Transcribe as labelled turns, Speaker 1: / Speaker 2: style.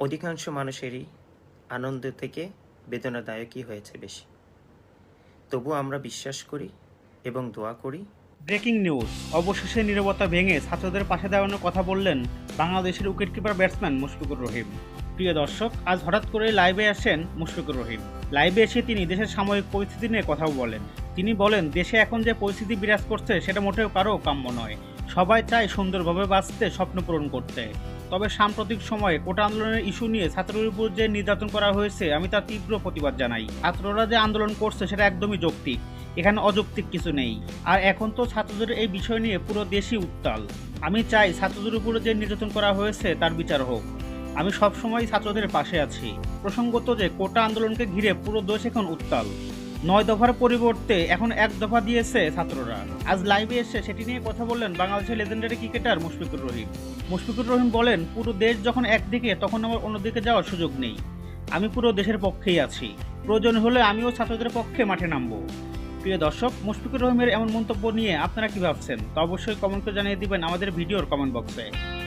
Speaker 1: অধিকাংশ মানুষেরই আনন্দ থেকে বেদনাদায়কই হয়েছে বেশি। তবু আমরা বিশ্বাস করি এবং দোয়া করি।
Speaker 2: ব্রেকিং নিউজ, অবশেষে নীরবতা ভেঙে ছাত্রদের পাশে দাঁড়ানোর কথা বললেন বাংলাদেশের উইকেটকিপার ব্যাটসম্যান মুশফিকুর রহিম। প্রিয় দর্শক, আজ হঠাৎ করে লাইভে আসেন মুশফিকুর রহিম। লাইভে এসে তিনি দেশের সাময়িক পরিস্থিতি নিয়ে কথাও বলেন। তিনি বলেন, দেশে এখন যে পরিস্থিতি বিরাজ করছে, সেটা মোটেও কারও কাম্য নয়। সবাই চায় সুন্দরভাবে বাঁচতে, স্বপ্ন পূরণ করতে। তবে সাম্প্রতিক সময়ে কোটা আন্দোলনের ইস্যু নিয়ে ছাত্রদের উপর যে নির্যাতন করা হয়েছে, আমি তার তীব্র প্রতিবাদ জানাই। ছাত্ররা যে আন্দোলন করছে সেটা একদমই যৌক্তিক। এখানে অযৌক্তিক কিছু নেই। আর এখন তো ছাত্রদের এই বিষয় নিয়ে পুরো দেশই উত্তাল। আমি চাই ছাত্রদের উপরে যে নির্যাতন করা হয়েছে তার বিচার হোক। আমি সবসময় ছাত্রদের পাশে আছি। প্রসঙ্গত যে কোটা আন্দোলনকে ঘিরে পুরো দেশ এখন উত্তাল। নয় দফার পরিবর্তে এখন এক দফা দিয়েছে ছাত্ররা। আজ লাইভে এসে সেটি নিয়ে কথা বললেন বাংলাদেশের লেজেন্ডারি ক্রিকেটার মুশফিকুর রহিম। মুশফিকুর রহিম বলেন, পুরো দেশ যখন একদিকে, তখন আমার অন্যদিকে যাওয়ার সুযোগ নেই। আমি পুরো দেশের পক্ষেই আছি। প্রয়োজন হলে আমিও ছাত্রদের পক্ষে মাঠে নামবো। প্রিয় দর্শক, মুশফিকুর রহিমের এমন মন্তব্য নিয়ে আপনারা কি ভাবছেন? তা অবশ্যই কমেন্ট জানিয়ে দিবেন আমাদের ভিডিওর কমেন্ট বক্সে